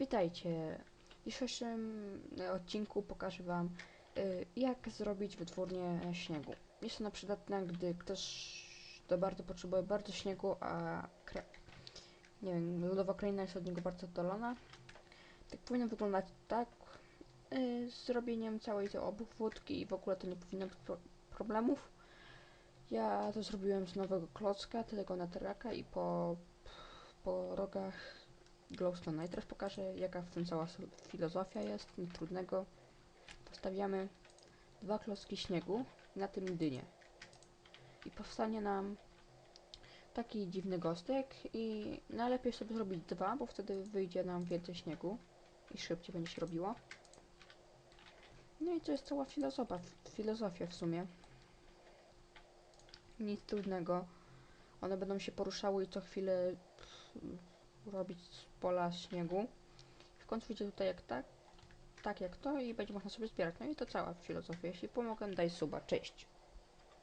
Witajcie. W dzisiejszym e, odcinku pokażę Wam, y, jak zrobić wytwórnię śniegu. Jest ona przydatna, gdy ktoś to bardzo potrzebuje bardzo śniegu, a nie wiem, lodowa kraina jest od niego bardzo oddalona. Tak powinno wyglądać tak. y, Z zrobieniem całej tej obwódki i w ogóle to nie powinno być pro problemów. Ja to zrobiłem z nowego klocka, tego naturaka i po, po rogach glowstone'a. I teraz pokażę, jaka w tym cała filozofia jest, nic trudnego. Postawiamy dwa klocki śniegu na tym dynię. I powstanie nam taki dziwny gostek i najlepiej sobie zrobić dwa, bo wtedy wyjdzie nam więcej śniegu i szybciej będzie się robiło. No i to jest cała filozofia, filozofia w sumie. Nic trudnego. One będą się poruszały i co chwilę robić z pola śniegu. W końcu wyjdzie tutaj jak tak, tak jak to i będzie można sobie zbierać. No i to cała filozofia. Jeśli pomogę, daj suba. Cześć.